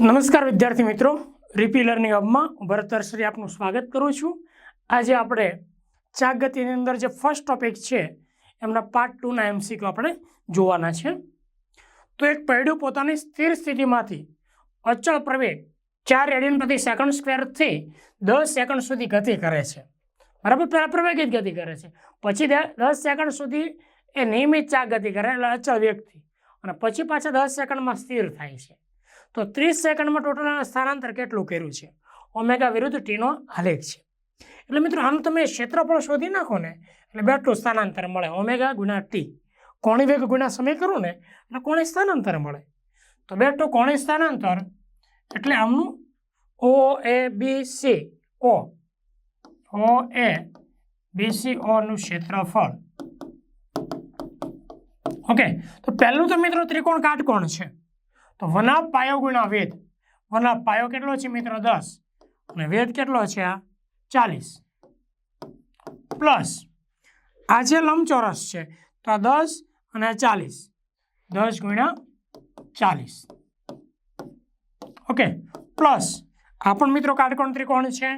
નમસ્કાર વિદ્યાર્થી મિત્રો રીપી લર્નિંગ હબમાં ભરતરશ્રી આપનું સ્વાગત કરું છું. આજે આપણે ચાક ગતિની અંદર જે ફર્સ્ટ ટોપિક છે, એમના પાર્ટ ટુના એમસીક્યુ આપણે જોવાના છે. તો એક પૈડું પોતાની સ્થિર સ્થિતિમાંથી અચળ પ્રવેગ ચાર રેડિયન પ્રતિ સેકન્ડ સ્ક્વેરથી દસ સેકન્ડ સુધી ગતિ કરે છે. બરાબર? પહેલાં પ્રવેગિત ગતિ કરે છે. પછી દસ સેકન્ડ સુધી એ નિયમિત ચાક ગતિ કરે, એટલે અચળ વ્યક્તિ અને પછી પાછા દસ સેકન્ડમાં સ્થિર થાય છે. તો ત્રીસ સેકન્ડમાં ટોટલ સ્થાનાંતર કેટલું કર્યું છે? ઓમેગા વિરુદ્ધ ટીનો આલેખ છે. એટલે મિત્રો આનું તમે ક્ષેત્રફળ શોધી નાખો ને, એટલે બેટલું સ્થાનાંતર મળે. ઓમેગા ગુણા ટી. કોણી વેગ ગુણા સમય કરું ને, એટલે કોણે સ્થાનાંતર મળે? તો બેટલું કોણે સ્થાનાંતર? એટલે આમનું ઓ, એ, બી, સી, ઓ. ઓ, એ, બી, સી ઓનું ક્ષેત્રફળ. ઓકે. તો પહેલું તો મિત્રો ત્રિકોણ કાટકોણ છે. તો વના પાયો ગુણ્યા વેદ. વના પાયો કેટલો છે મિત્રો? દસ. અને વેદ કેટલો છે આ? ચાલીસ. પ્લસ આ જે લંબચોરસ છે, તો આ દસ અને આ ચાલીસ. દસ ગુણ્યા ચાલીસ. ઓકે. પ્લસ આ પણ મિત્રો કાટકોણ ત્રિકોણ છે,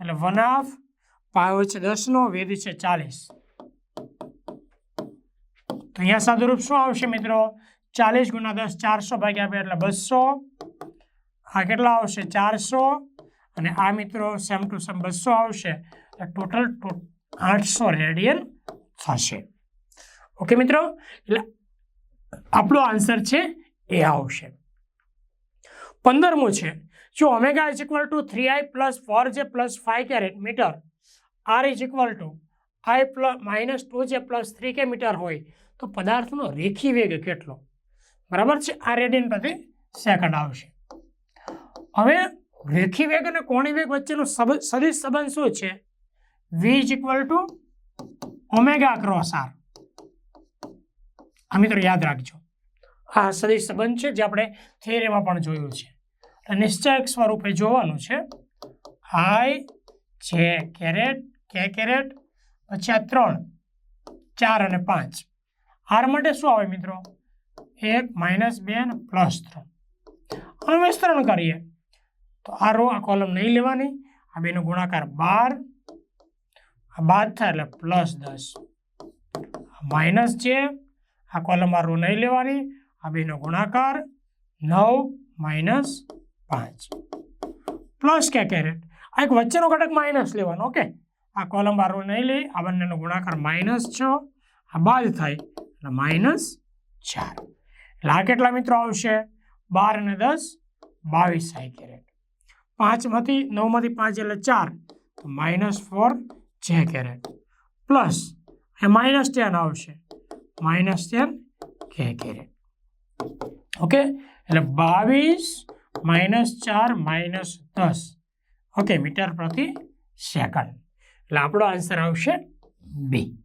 એટલે વનાફ પાયો છે દસનો વેદ છે ચાલીસ. તો અહીંયા સાદુરૂપ શું આવશે મિત્રો? ચાલીસ ગુણ્યા દસ, ચારસો ભાગ્યા બે એટલે બસો. આ કેટલા આવશે? ચારસો. અને આ મિત્રો સેમ ટુ સેમ બસો આવશે. એટલે ટોટલ આઠસો રેડિયન થશે. ઓકે મિત્રો? એટલે આપણો આન્સર છે એ આવશે. પંદરમું છે. જો omega is equal to three I plus four J plus five caret metre R is equal to I plus minus two J plus three K metre હોય, તો પદાર્થનો રેખી વેગ કેટલો? બરાબર છે? આ રેડિયન પ્રતિ સેકન્ડ આવશે. હવે રેખી વેગ અને કોણી વેગ વચ્ચેનો સદિશ સંબંધ શું છે? V is equal to omega cross R આ મિત્રો યાદ રાખજો. આ સદિશ સંબંધ છે જે આપણે થિયરીમાં પણ જોયું છે. નિશ્ચયક સ્વરૂપે જોવાનું છે. આઈ જે કેરેટ કે કેરેટ પછી આ ત્રણ, ચાર અને પાંચ. આર માટે શું આવે મિત્રો? એક માઇનસ બે અને પ્લસ ત્રણ. હવે વિસ્તરણ કરીએ. તો આ રો આ કોલમ નહીં લેવાની. આ બેનો ગુણાકાર બાર. આ બાદ થાય એટલે પ્લસ દસ. માઇનસ છે. આ કોલમ આ રો નહીં લેવાની. આ બેનો ગુણાકાર નવ માઇનસ પાંચ. પ્લસ કે કેરેટ આ એક વચ્ચેનો ઘટક માઇનસ લેવાનો ઓકે આ કોલમ આ રો નહીં લઈ આ બંનેનો ગુણાકાર માઇનસ છ. આ બાદ થાય એટલે માઇનસ ચાર. આ કેટલા મિત્રો આવશે? બાર અને દસ, બાવીસ સાઈ કેરેટ પાંચમાંથી, નવમાંથી પાંચ એટલે ચાર, તો minus four J caret. Plus, એ માઇનસ ટેન આવશે. Minus ten K caret. Okay? એટલે બાવીસ માઇનસ ચાર માઇનસ દસ. ઓકે, મીટર પ્રતિ સેકન્ડ. એટલે આપણો આન્સર આવશે બી.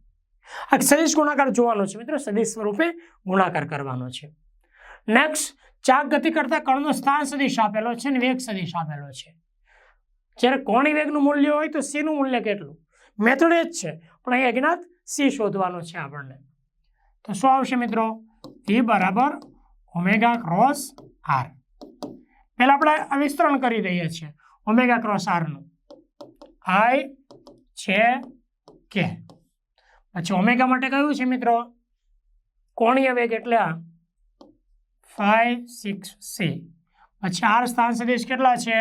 આ સદિશ ગુણાકાર જોવાનો છે મિત્રો. સદિશ સ્વરૂપે ગુણાકાર કરવાનો છે. નેક્સ્ટ ચાક ગતિ કરતા કણનો સ્થાન સદિશ આપેલો છે અને વેગ સદિશ આપેલો છે. જ્યારે કોણી વેગનું મૂલ્ય હોય તો સી નું મૂલ્ય કેટલું? મેથડ એ જ છે, પણ અહીં અજ્ઞાત સી શોધવાનો છે આપણને. તો શું આવશે મિત્રો? ઈ બરાબર ઓમેગા ક્રોસ આર પહેલાં આપણે આ વિસ્તરણ કરી દઈએ છીએ, ઓમેગા ક્રોસ આરનું આઈ છે કે પછી ઓમેગા માટે કયું છે મિત્રો? કોણીય વેગ એટલે આ. ફાઈવ સિક્સ સી પછી આર સ્થાન સદીશ કેટલા છે?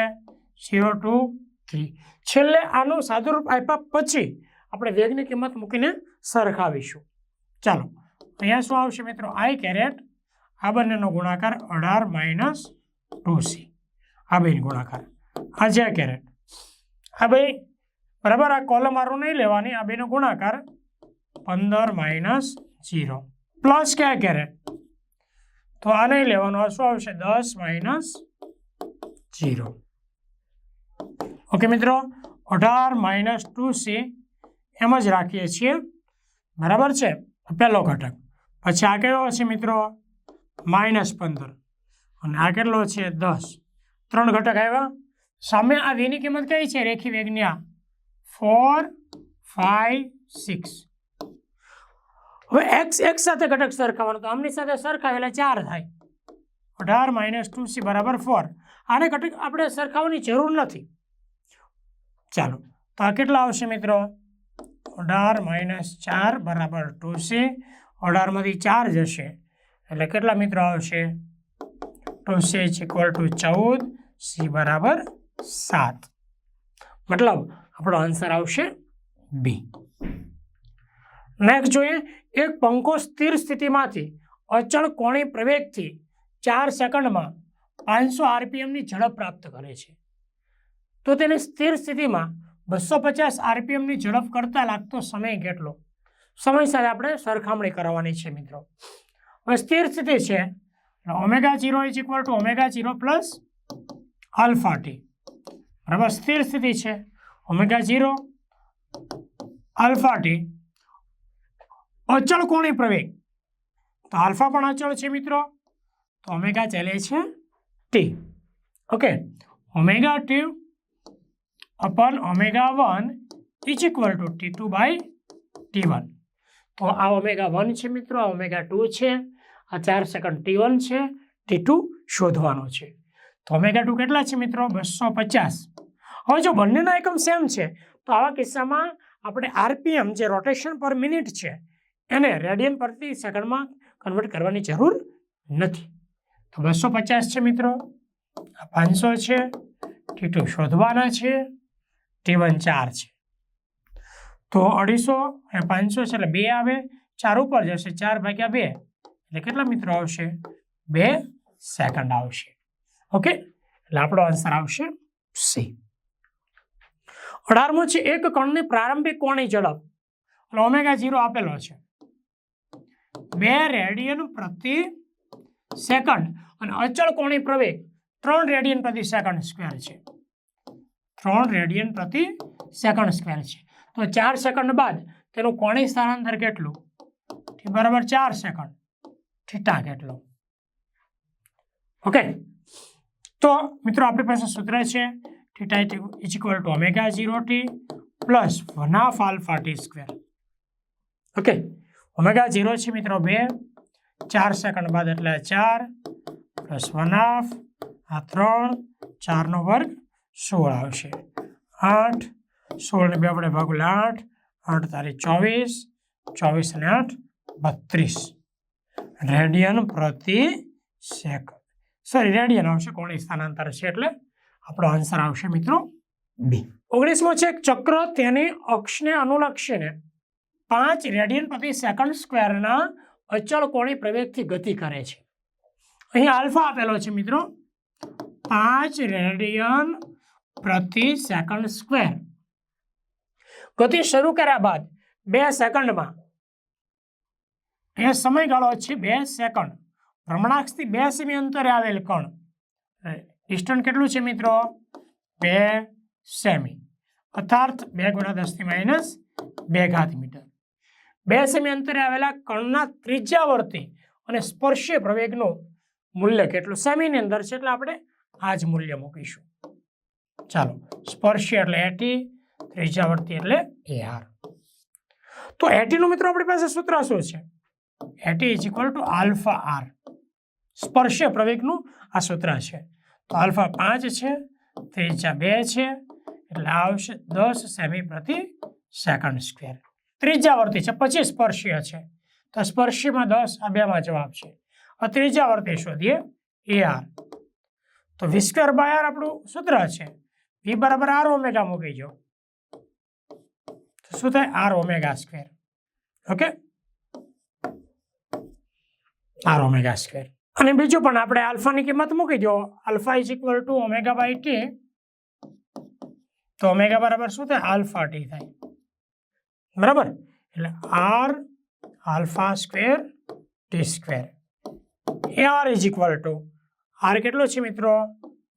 ઝીરો ટુ થ્રી છેલ્લે આનું સાદુરૂપ આપ્યા પછી આપણે વેગની કિંમત મૂકીને સરખાવીશું. ચાલો, અહીંયા શું આવશે મિત્રો? આઈ કેરેટ આ બંનેનો ગુણાકાર અઢાર માઇનસ ટુ સી આ બેન ગુણાકાર. આ જે કેરેટ આ ભાઈ, બરાબર? આ કોલમ આરું નહીં લેવાની, આ બેનો ગુણાકાર પંદર માઇનસ જીરો પ્લસ કયા કેરેટ તો આ નહીં લેવાનું શું આવશે? દસ માઇનસ જીરો ઓકે મિત્રો, અઢાર માઇનસ ટુ સી એમ જ રાખીએ છીએ. બરાબર છે? પહેલો ઘટક. પછી આ કયો છે મિત્રો? માઇનસ પંદર. અને આ કેટલો છે? દસ. ત્રણ ઘટક આવ્યા. સામે આ વીની કિંમત કઈ છે? રેખી વેગની આ. Four, five, six. હવે એક્સ એક્સ સાથે ઘટક સરખાવવાનો તો આમની સાથે સરખાવે એટલે ચાર થાય. અઢાર માઇનસ ટુ સી બરાબર ફોર. આને ઘટક આપણે સરખાવવાની જરૂર નથી. ચાલો, તો આ કેટલા આવશે મિત્રો? અઢાર માઇનસ ચાર બરાબર ટુ સી. અઢારમાંથી ચાર જશે. એટલે કેટલા મિત્રો આવશે? Two C is equal to ચૌદ, સી બરાબર સાત. મતલબ આપણો આન્સર આવશે બી. નેક્સ્ટ જોઈએ, એક પંખો સ્થિર સ્થિતિમાંથી અચળ કોણી પ્રવેગથી ચાર સેકન્ડમાં પાંચસો આરપીએમની ઝડપ પ્રાપ્ત કરે છે. તો તેને સ્થિર સ્થિતિમાં બસો પચાસ આરપીએમની ઝડપ કરતાં લાગતો સમય કેટલો? સમય સાથે આપણે સરખામણી કરવાની છે મિત્રો. હવે સ્થિર સ્થિતિ છે omega zero is equal to omega zero plus alpha T બરાબર, સ્થિર સ્થિતિ છે ઓમેગા જીરો આલ્ફા ટી અચળ કોણે પ્રવેગ? તો આલ્ફા પણ અચળ છે મિત્રો. તો ઓમેગા ચાલે છે T okay omega T અપન omega one is equal to T two by T one તો આ ઓમેગા વન છે મિત્રો, આ ઓમેગા ટુ છે, આ ચાર સેકન્ડ ટી વન છે ટી ટુ શોધવાનો છે. તો ઓમેગા ટુ કેટલા છે મિત્રો? બસો પચાસ. હવે જો બંનેના એકમ સેમ છે, તો આવા કિસ્સામાં આપણે આરપીએમ જે રોટેશન પર મિનિટ છે એને રેડિયન પ્રતિ સેકન્ડમાં કન્વર્ટ કરવાની જરૂર નથી. તો બસો પચાસ છે મિત્રો. આ પાંચસો છે. ટી ટુ શોધવાના છે. ટી વન ચાર છે. તો અઢીસો અને પાંચસો છે એટલે બે આવે. ચાર ઉપર જશે. ચાર ભાગ્યા બે. એટલે કેટલા મિત્રો આવશે? બે સેકન્ડ આવશે. ઓકે? એટલે આપણો આન્સર આવશે સી અઢારમો છે. એક કણની પ્રારંભિક કોણી ઝડપ? એટલે ઓમેગા ઝીરો આપેલો છે. બે રેડિયન પ્રતિ સેકન્ડ અને અચળ કોણી પ્રવેગ ત્રણ રેડિયન પ્રતિ સેકન્ડ સ્ક્વેર છે. ત્રણ રેડિયન પ્રતિ સેકન્ડ સ્ક્વેર છે. તો ચાર સેકન્ડ બાદ તેનું કોણી સ્થાનાંતર કેટલું? બરાબર ચાર સેકન્ડ થીટા કેટલું? ઓકે તો મિત્રો, આપણી પાસે સૂત્ર છે theta is equal to omega zero T plus one half alpha T square. Okay omega zero છે મિત્રો બે. ચાર સેકન્ડ બાદ એટલે ચાર. પ્લસ વન હાફ આ ત્રણ. ચારનો વર્ગ સોળ આવશે. આઠ. સોળને બે આપણે ભાગું આઠ. આઠ તારીખ ચોવીસ. ચોવીસ અને આઠ બત્રીસ. રેડિયન પ્રતિ સેકન્ડ સોરી રેડિયન આવશે કોણી સ્થાનાંતર છે એટલે આપણો આન્સર આવશે મિત્રો બી. ઓગણીસમો છે એક ચક્ર તેની અક્ષને અનુલક્ષીને પાંચ રેડિયન પ્રતિ સેકન્ડ સ્ક્વેરના અચળ કોણી પ્રવેગથી ગતિ કરે છે. અહીં આલ્ફા આપેલો છે મિત્રો. પાંચ રેડિયન પ્રતિ સેકન્ડ સ્ક્વેર. ગતિ શરૂ કર્યા બાદ બે સેકન્ડમાં. એ સમયગાળો છે બે સેકન્ડ. ભ્રમણાક્ષથી બે સેમી અંતરે આવેલ કણ. ડિસ્ટન્સ કેટલું છે મિત્રો? બે સેમી. અર્થાર્થ બે ગુણા દસથી માઇનસ બે ઘાત મીટર. બે સેમી અંતરે આવેલા કણના ત્રિજ્યાવર્તી અને સ્પર્શીય પ્રવેગનું મૂલ્ય કેટલું? સેમીની અંદર છે, એટલે આપણે આ જ મૂલ્ય મૂકીશું. ચાલો સ્પર્શીય એટલે એટી ત્રિજ્યાવર્તી એટલે એઆર તો એટીનું મિત્રો આપણી પાસે સૂત્ર શું છે? AT is equal to alpha R સ્પર્શીય પ્રવેગનું આ સૂત્ર છે. તો આલ્ફા પાંચ છે, ત્રીજા બે છે, એટલે આવશે દસ સેમી પ્રતિ સેકન્ડ સ્ક્વેર. ત્રિજ્યાવર્તી છે પછી સ્પર્શીય છે. તો સ્પર્શીમાં દસ, આ બેમાં જવાબ છે. ત્રીજા વર્તી શોધીએ, એ આર. તો વી સ્ક્વેર આપણું સૂત્ર છે. વી બરાબર આર ઓમેગા મૂકી જો શું થાય? R omega square. Okay? R omega square. અને બીજું પણ આપણે આલ્ફાની કિંમત મૂકી દો. Alpha is equal to omega by T તો ઓમેગા બરાબર શું થાય? આલ્ફા ટી થાય. બરાબર? એટલે R alpha square T square A R is equal to R કેટલો છે મિત્રો?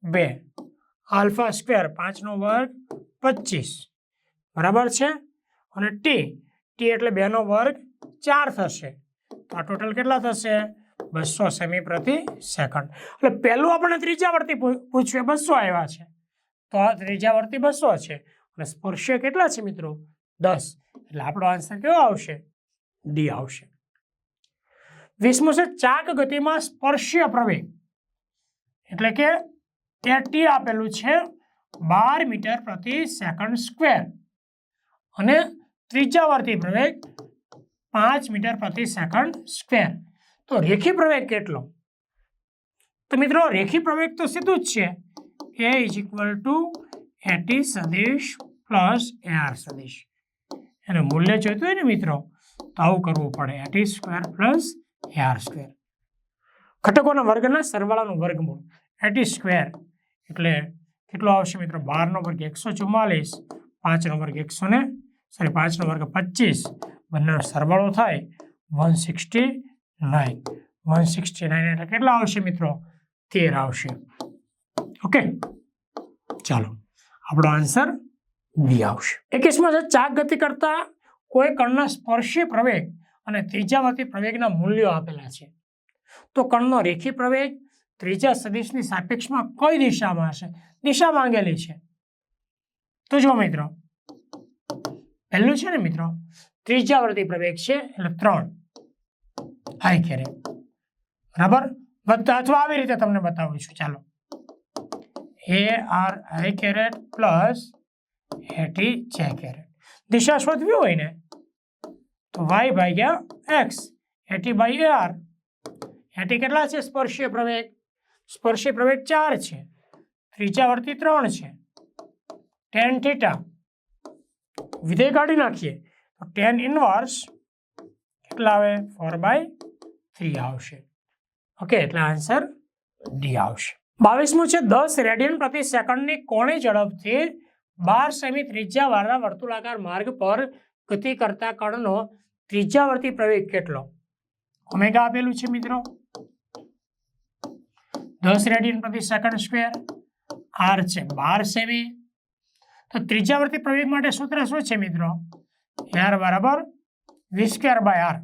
બે. આલ્ફા સ્ક્વેર પાંચનો વર્ગ પચીસ. બરાબર છે? અને ટી ટી એટલે બેનો વર્ગ ચાર થશે. તો આ ટોટલ કેટલા થશે? બસો સેમી પ્રતિ સેકન્ડ એટલે પહેલું આપણે ત્રીજાવર્તી વર્તી પૂછ્યું બસો આવ્યા છે. તો આ ત્રીજાવર્તી બસો છે. અને સ્પર્શીય કેટલા છે મિત્રો? દસ. એટલે આપણો આન્સર કેવો આવશે? ડી આવશે. વીસમું છે ચાક ગતિમાં સ્પર્શીય પ્રવેગ. એટલે કે એ ટી આપેલું છે બાર મીટર પ્રતિ સેકન્ડ સ્ક્વેર અને ત્રિજ્યાવર્તી પ્રવેગ પાંચ મીટર પ્રતિ સેકન્ડ સ્ક્વેર તો રેખી પ્રવેગ કેટલો? તો મિત્રો રેખી પ્રવેગ તો સીધું જ છે. A is equal to AT સદીશ પ્લસ એ આર સદિશ. એનું મૂલ્ય જોઈતું હોય ને મિત્રો, તો આવું કરવું પડે. AT square plus AR square ઘટકોના વર્ગના સરવાળાનું વર્ગમૂળ. એટી સ્ક્વેર એટલે કેટલો આવશે મિત્રો? બારનો વર્ગ એકસો ચુમ્માલીસ પાંચનો વર્ગ એકસો ને સોરી પાંચનો વર્ગ પચીસ. બંનેનો સરવાળો થાય one sixty nine one sixty nine એટલે કેટલા આવશે મિત્રો? તેર આવશે. ઓકે ચાલો. આપણો આન્સર બી આવશે. એકવીસમાં છે ચાક ગતિ કરતા કોઈ કણના સ્પર્શી પ્રવેગ અને ત્રીજાવર્તી પ્રવેગના મૂલ્યો આપેલા છે. તો કણનો રેખી પ્રવેગ ત્રીજા સદિશની સાપેક્ષમાં કઈ દિશામાં હશે? દિશા માંગેલી છે. તો જો મિત્રો, પહેલું છે ને મિત્રો ત્રીજાવર્તી પ્રવેગ છે, એટલે ત્રણ. હાઈ કેરે બરાબર? બધા અથવા આવી રીતે તમને બતાવું છું. ચાલો. A R I caret plus AT J caret દિશા શોધવી હોય ને, તો વાય ભાગ્યા એક્સ એટી બાય આર. હેટી કેટલા છે? સ્પર્શીય પ્રવેગ. સ્પર્શીય પ્રવેગ ચાર છે. ત્રીજાવર્તી ત્રણ છે. ટેન થીટા વિધેય કાઢી નાખીએ. તો ટેન ઇનવર્સ કેટલા આવે? ફોર બાય થ્રી આવશે. ઓકે એટલે આન્સર ડી આવશે. બાવીસમું છે, દસ રેડિયન પ્રતિ સેકન્ડની કોણી ઝડપથી બાર સેમી ત્રિજ્યાવાળા વર્તુળાકાર માર્ગ પર ગતિ કરતા કણનો ત્રિજ્યાવર્તી પ્રવેગ કેટલો? ઓમેગા આપેલું છે મિત્રો. દસ રેડિયન પ્રતિ સેકન્ડ સ્ક્વેર. આર છે બાર સેમી. તો ત્રિજ્યાવર્તી પ્રવેગ માટે સૂત્ર શું છે મિત્રો? આર બરાબર V square by R.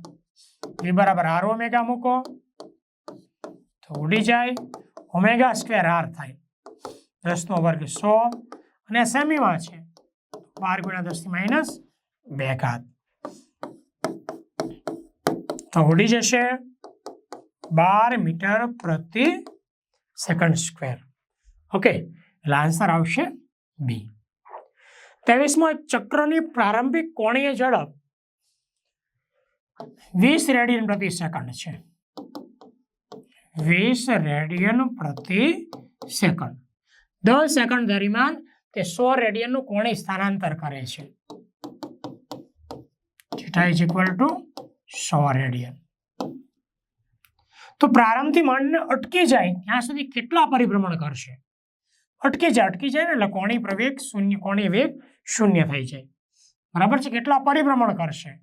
V બરાબર આર ઓમેગા મૂકો. તો ઉડી જાય. ઓમેગા સ્ક્વેર આર થાય. દસનો વર્ગ સો. અને સેમીમાં છે. બાર ગુણ્યા દસ માઇનસ બે ઘાત. તો ઉડી જશે બાર મીટર પ્રતિ સેકન્ડ સ્ક્વેર. ઓકે, એટલે આન્સર આવશે બી ત્રેવીસમાં ચક્રની પ્રારંભિક કોણીય ઝડપ વીસ રેડિયન પ્રતિ સેકન્ડ છે. વીસ રેડિયન પ્રતિ સેકન્ડ. દસ સેકન્ડ દરમિયાન તે સો રેડિયનનું કોણે સ્થાનાંતર કરે છે. થીટા ઇઝ ઇક્વલ ટુ સો રેડિયન. તો પ્રારંભથી માંડીને અટકી જાય ત્યાં સુધી કેટલા પરિભ્રમણ કરશે? અટકી જાય અટકી જાય ને એટલે કોણી પ્રવેગ શૂન્ય, કોણી વેગ શૂન્ય થઈ જાય. બરાબર છે? કેટલા પરિભ્રમણ કરશે?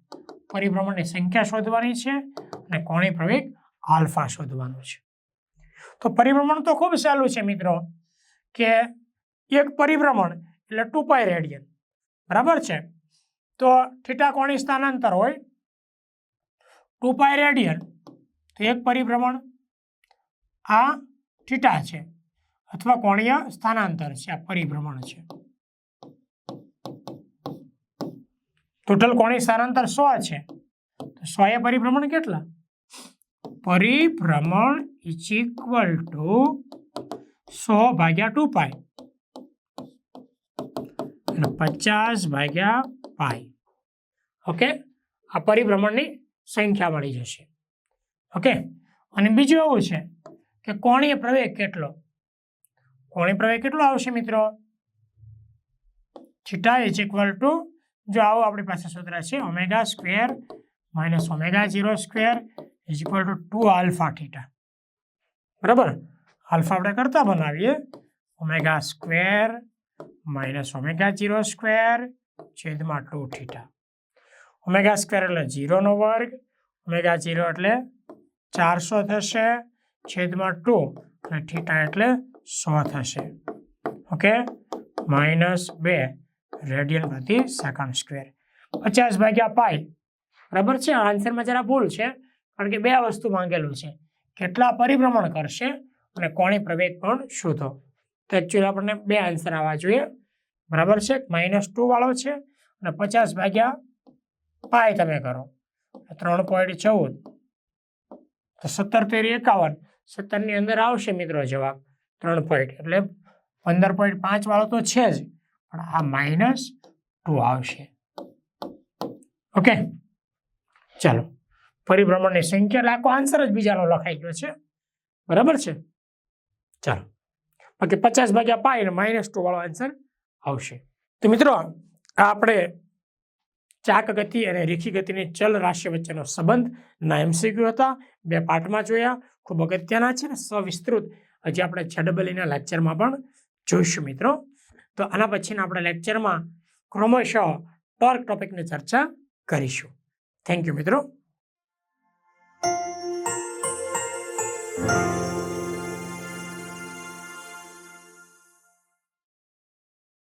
પરિભ્રમણની સંખ્યા શોધવાની છે અને કોણી પ્રવેગ આલ્ફા શોધવાનું છે. તો પરિભ્રમણ તો ખૂબ સહેલું છે મિત્રો, કે એક પરિભ્રમણ, એટલે ટુ પાય રેડિયન બરાબર છે? તો થીટા કોણી સ્થાનાંતર હોય ટુ પાય રેડિયન તો એક પરિભ્રમણ આ થીટા છે, અથવા કોણીય સ્થાનાંતર છે, આ પરિભ્રમણ છે. ટોટલ કોણી સ્થાનાંતર સો છે, તો સો એ પરિભ્રમણ કેટલા? પરિભ્રમણ ઇઝ ઇક્વલ ટુ સો ભાગ્યા ટુ પાય અને પચાસ ભાગ્યા પાય ઓકે આ પરિભ્રમણની સંખ્યા મળી જશે. ઓકે અને બીજું એવું છે કે કોણીય પ્રવેગ કેટલો? કોણીય પ્રવેગ કેટલો આવશે મિત્રો? થીટા ઇઝ ઇક્વલ ટુ જો આવો આપણી પાસે સૂત્ર છે omega square minus omega zero square is equal to two alpha theta બરાબર? આલ્ફા આપણે કરતા બનાવીએ. Omega square minus omega zero square છેદમાં ટુ થીટા. ઓમેગા સ્ક્વેર એટલે ઝીરોનો વર્ગ, ઓમેગા જીરો એટલે ચારસો થશે, છેદમાં ટુ અને થીટા એટલે સો થશે. ઓકે? માઇનસ બે રેડિયન પ્રતિ સેકન્ડ સ્ક્વેર. પચાસ ભાગ્યા પાય બરાબર છે? આન્સરમાં જરા ભૂલ છે, કારણ કે બે વસ્તુ માંગેલું છે. કેટલા પરિભ્રમણ કરશે અને કોણી પ્રવેગ પણ શોધો? તો એકચ્યુઅલી આપણને બે આન્સર આવવા જોઈએ. બરાબર છે? માઇનસ ટુ વાળો છે અને પચાસ ભાગ્યા પાય તમે કરો. ત્રણ પોઈન્ટ ચૌદ. તો સત્તર તેરી એકાવન. સત્તરની અંદર આવશે મિત્રો જવાબ. ત્રણ પોઈન્ટ એટલે પંદર પોઈન્ટ પાંચ વાળો તો છે જ. પણ આ માઇનસ ટુ આવશે. ઓકે ચાલો. પરિભ્રમણની સંખ્યા લાખો. આન્સર જ બીજાનો લખાઈ ગયો છે. બરાબર છે? ચાલો. બાકી પચાસ ભાગ્યા પાય અને માઇનસ ટુ વાળો આન્સર આવશે. તો મિત્રો, આ આપણે ચાક ગતિ અને રેખી ગતિની ચલ રાશિ વચ્ચેનો સંબંધ ના એમસીક્યુ હતા. બે પાર્ટમાં જોયા. ખૂબ અગત્યના છે ને સવિસ્તૃત. હજી આપણે છડબલીના લેક્ચરમાં પણ જોઈશું મિત્રો. તો આના પછીના આપણે લેક્ચરમાં ક્રમશઃ ટોર્ક ટોપિકની ચર્ચા કરીશું. થેન્ક યુ મિત્રો.